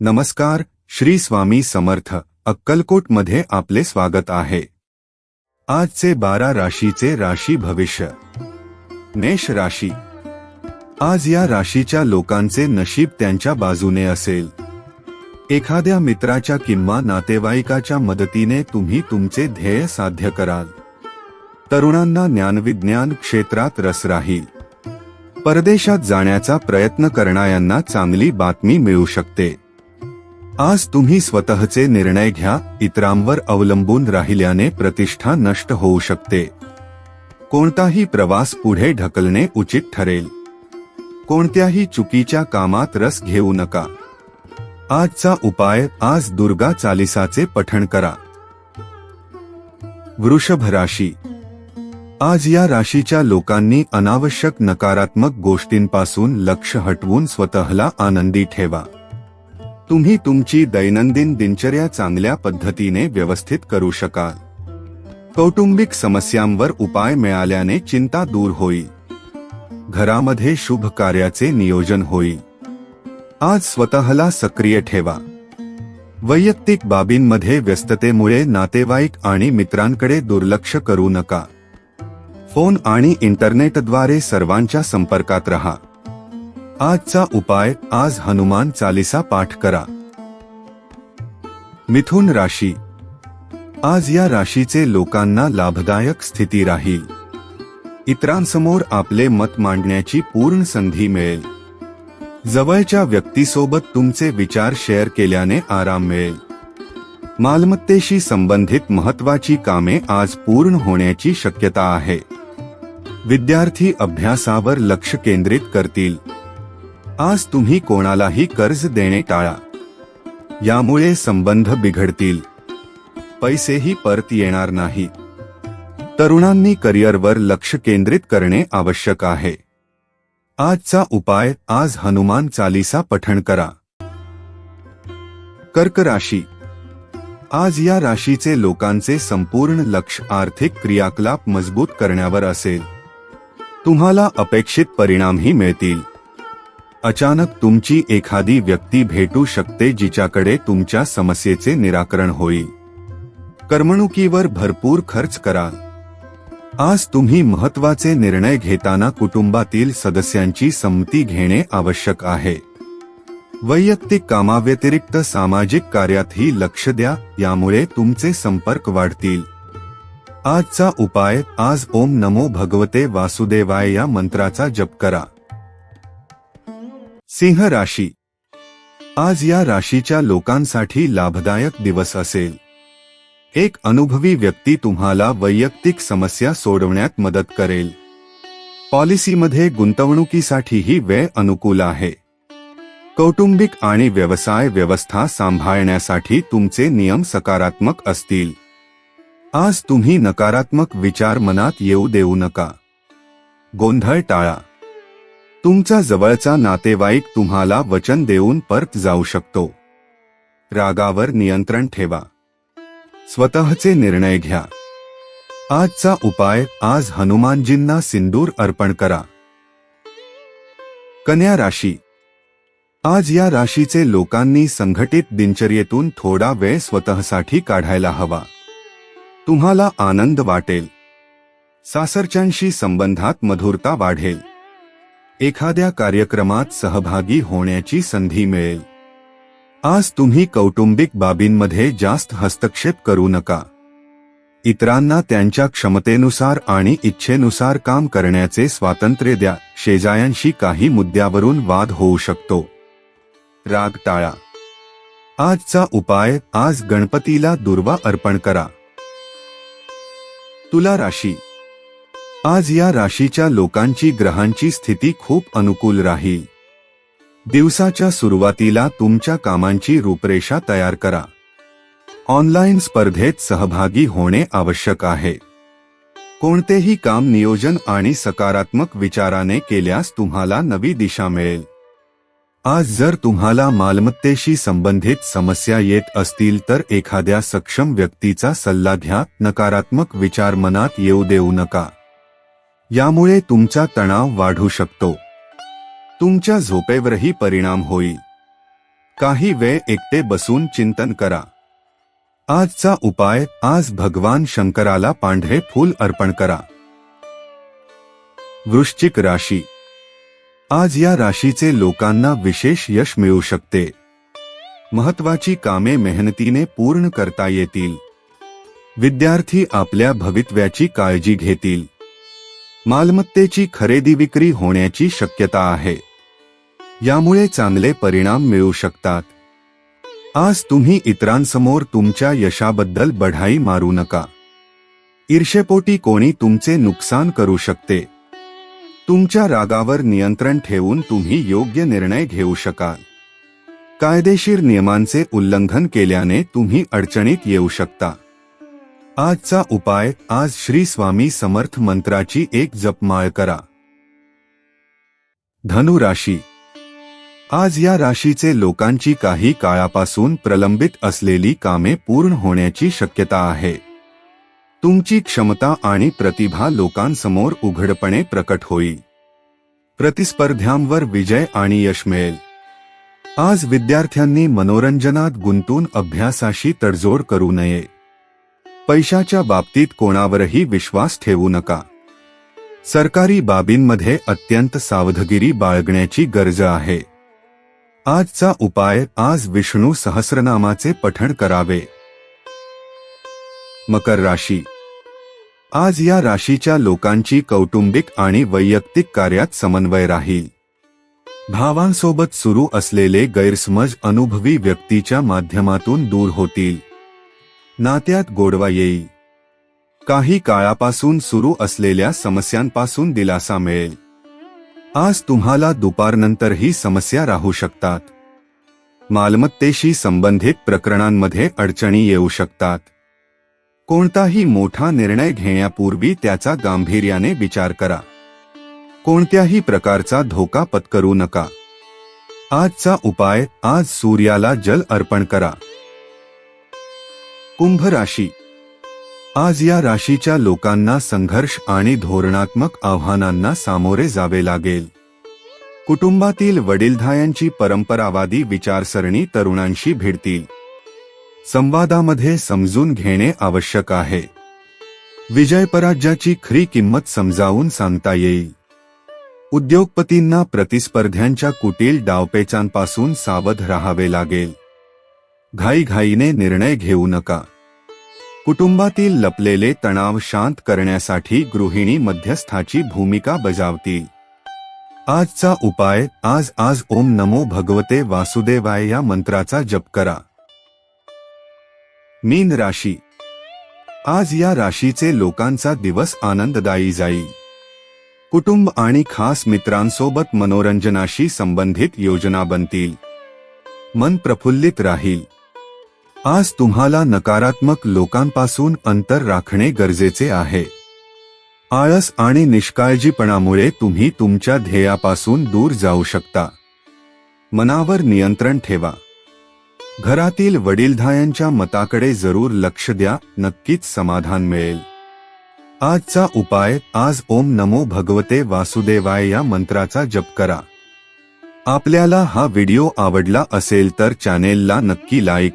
नमस्कार श्री स्वामी समर्थ अक्कलकोटमध्ये आपले स्वागत आहे. आजचे बारा राशीचे राशी भविष्य. मेष राशी. आज या राशीच्या लोकांचे नशीब त्यांच्या बाजूने असेल. एखाद्या मित्राच्या किंवा नातेवाईकाच्या मदतीने तुम्ही तुमचे ध्येय साध्य कराल. तरुणांना ज्ञानविज्ञान क्षेत्रात रस राहील. परदेशात जाण्याचा प्रयत्न करणाऱ्यांना चांगली बातमी मिळू शकते. आज तुम्ही स्वतःचे निर्णय घ्या इतरांवर अवलंबून राहिल्याने प्रतिष्ठा नष्ट होऊ शकते. कोणताही प्रवास पुढे ढकलणे उचित ठरेल. कोणत्याही चुकीच्या कामात रस घेऊ नका. आजचा उपाय आज दुर्गा चालिसाचे पठण करा. वृषभ राशी. आज या राशीच्या लोकांनी अनावश्यक नकारात्मक गोष्टींपासून लक्ष हटवून स्वतःला आनंदी ठेवा. तुम्ही तुमची दैनंदिन दिनचर्या चांगल्या पद्धतीने व्यवस्थित करू शकाल. कौटुंबिक समस्यांवर उपाय मिळाल्याने चिंता दूर होईल. घरामध्ये शुभ कार्याचे नियोजन होईल. आज स्वतःला सक्रिय ठेवा. वैयक्तिक बाबींमध्ये व्यस्ततेमुळे नातेवाईक आणि मित्रांकडे दुर्लक्ष करू नका. फोन आणि इंटरनेटद्वारे सर्वांच्या संपर्कात रहा. आजचा उपाय आज हनुमान चालिसा पाठ करा. मिथुन राशी. आज या राशीचे लोकांना लाभदायक स्थिती राहील. इतरांसमोर आपले मत मांडण्याची पूर्ण संधी मिळेल. जवळच्या व्यक्तीसोबत तुमचे विचार शेअर केल्याने आराम मिळेल. मालमत्तेशी संबंधित महत्वाची कामे आज पूर्ण होण्याची शक्यता आहे. विद्यार्थी अभ्यासावर लक्ष केंद्रित करतील. आज तुम्ही कोणालाही कर्ज देणे टाळा. यामुळे संबंध बिघडतील. पैसेही परत येणार नाही. तरुणांनी करिअरवर लक्ष केंद्रित करणे आवश्यक आहे. आजचा उपाय आज हनुमान चालीसा पठण करा. कर्क राशी. आज या राशीचे लोकांचे संपूर्ण लक्ष आर्थिक क्रियाकलाप मजबूत करण्यावर असेल. तुम्हाला अपेक्षित परिणामही मिळतील. अचानक तुमची एखादी व्यक्ती भेटू शकते जिच्याकडे तुमच्या समस्येचे निराकरण होईल. करमणुकीवर भरपूर खर्च करा. आज तुम्ही महत्त्वाचे निर्णय घेताना कुटुंबातील सदस्यांची संमती घेणे आवश्यक आहे. वैयक्तिक कामाव्यतिरिक्त सामाजिक कार्यातही लक्ष द्या यामुळे तुमचे संपर्क वाढतील. आजचा उपाय आज ओम नमो भगवते वासुदेवाय या मंत्राचा जप करा. सिंह राशी. आज या राशीच्या लोकांसाठी लाभदायक दिवस असेल. एक अनुभवी व्यक्ती तुम्हाला वैयक्तिक समस्या सोडवण्यात मदत करेल. पॉलिसीमध्ये गुंतवणुकीसाठीही वेळ अनुकूल आहे. कौटुंबिक आणि व्यवसाय व्यवस्था सांभाळण्यासाठी तुमचे नियम सकारात्मक असतील. आज तुम्ही नकारात्मक विचार मनात येऊ देऊ नका. गोंधळ टाळा. तुमचा जवळचा नातेवाईक तुम्हाला वचन देऊन परत जाऊ शकतो. रागावर नियंत्रण ठेवा. स्वतःचे निर्णय घ्या. आजचा उपाय आज हनुमानजींना सिंदूर अर्पण करा. कन्या राशी. आज या राशीचे लोकांनी संघटित दिनचर्येतून थोडा वेळ स्वतःसाठी काढायला हवा. तुम्हाला आनंद वाटेल. सासरच्यांशी संबंधात मधुरता वाढेल. एखाद्या कार्यक्रमात सहभागी होण्याची संधी मिळेल. आज तुम्ही कौटुंबिक बाबींमध्ये जास्त हस्तक्षेप करू नका. इतरांना त्यांच्या क्षमतेनुसार आणि इच्छेनुसार काम करण्याचे स्वातंत्र्य द्या. शेजायांशी काही मुद्द्यावरून वाद होऊ शकतो. राग टाळा. आजचा उपाय आज गणपतीला दुर्वा अर्पण करा. तुला राशी. आज या राशीच्या लोकांची ग्रहांची स्थिती खूप अनुकूल राहील. दिवसाच्या सुरुवातीला तुमच्या कामांची रूपरेषा तयार करा. ऑनलाईन स्पर्धेत सहभागी होणे आवश्यक आहे. कोणतेही काम नियोजन आणि सकारात्मक विचाराने केल्यास तुम्हाला नवी दिशा मिळेल. आज जर तुम्हाला मालमत्तेशी संबंधित समस्या येत असतील तर एखाद्या सक्षम व्यक्तीचा सल्ला घ्या. नकारात्मक विचार मनात येऊ देऊ नका. यामुळे तुमचा तणाव वाढू शकतो. तुमच्या झोपेवरही परिणाम होईल. काही वेळ एकटे बसून चिंतन करा. आजचा उपाय आज भगवान शंकराला पांढरे फूल अर्पण करा. वृश्चिक राशी. आज या राशीचे लोकांना विशेष यश मिळू शकते. महत्वाची कामे मेहनतीने पूर्ण करता येतील. विद्यार्थी आपल्या भवितव्याची काळजी घेतील. मालमत्तेची खरेदी विक्री होण्याची शक्यता आहे. यामुळे चांगले परिणाम मिळू शकतात. आज तुम्ही इतरांसमोर तुमच्या यशाबद्दल बढाई मारू नका. ईर्षेपोटी कोणी तुमचे नुकसान करू शकते. तुमच्या रागावर नियंत्रण ठेवून तुम्ही योग्य निर्णय घेऊ शकाल. कायदेशीर नियमांचे उल्लंघन केल्याने तुम्ही अडचणीत येऊ शकता. आजचा उपाय आज श्री स्वामी समर्थ मंत्राची एक जपमाळ करा. धनु राशी. आज या राशीचे लोकांची काही काळापासून प्रलंबित असलेली कामे पूर्ण होण्याची शक्यता आहे. तुमची क्षमता आणि प्रतिभा लोकांसमोर उघडपणे प्रकट होईल. प्रतिस्पर्ध्यांवर विजय आणि यश मिळेल. आज विद्यार्थ्यांनी मनोरंजनात गुंतून अभ्यासाशी तडजोड करू नये. पैशाच्या बाबतीत कोणावरही विश्वास ठेवू नका. सरकारी बाबींमध्ये अत्यंत सावधगिरी बाळगण्याची गरज आहे. आजचा उपाय आज विष्णू सहस्रनामाचे पठण करावे. मकर राशी. आज या राशीच्या लोकांची कौटुंबिक आणि वैयक्तिक कार्यात समन्वय राहील. भावांसोबत सुरू असलेले गैरसमज अनुभवी व्यक्तीच्या माध्यमातून दूर होतील. नात्यात गोडवा येईल काही काळापासून सुरू असलेल्या समस्यांपासून दिलासा मिळेल. आज तुम्हाला दुपारनंतरही समस्या राहू शकतात. मालमत्तेशी संबंधित प्रकरणांमध्ये अडचणी येऊ शकतात. कोणताही मोठा निर्णय घेण्यापूर्वी त्याचा गांभीर्याने विचार करा. कोणत्याही प्रकारचा धोका पत्करू नका. आजचा उपाय आज सूर्याला जल अर्पण करा. कुंभ राशी. आज या राशीच्या लोकांना संघर्ष आणि धोरणात्मक आव्हानांना सामोरे जावे लागेल. कुटुंबातील वडीलधायांची परंपरावादी विचारसरणी तरुणांशी भिडतील. संवादामध्ये समजून घेणे आवश्यक आहे. विजय पराजयाची खरी किंमत समजावून सांगता येईल. उद्योगपतींना प्रतिस्पर्ध्यांच्या कुटील डावपेचांपासून सावध राहावे लागेल. घाईघाईने निर्णय घेऊ नका. कुटुंबातील लपलेले तणाव शांत करण्यासाठी गृहिणी मध्यस्थाची भूमिका बजावतील. आजचा उपाय आज आज ओम नमो भगवते वासुदेवाय या मंत्राचा जप करा. मीन राशी. आज या राशीचे लोकांचा दिवस आनंददायी जाईल. कुटुंब आणि खास मित्रांसोबत मनोरंजनाशी संबंधित योजना बनतील. मन प्रफुल्लित राहील. आज तुम्हाला नकारात्मक लोकांपासून अंतर राखणे गरजेचे आहे. आळस आणि निष्काळजीपणामुळे तुम्ही तुमच्या ध्येयापासून दूर जाऊ शकता. मनावर नियंत्रण ठेवा. घरातील वडीलधायांच्या मताकडे जरूर लक्ष द्या नक्कीच समाधान मिळेल. आजचा उपाय आज ओम नमो भगवते वासुदेवाय या मंत्राचा जप करा. आपल्याला हा व्हिडिओ आवडला असेल तर चॅनेलला नक्की लाईक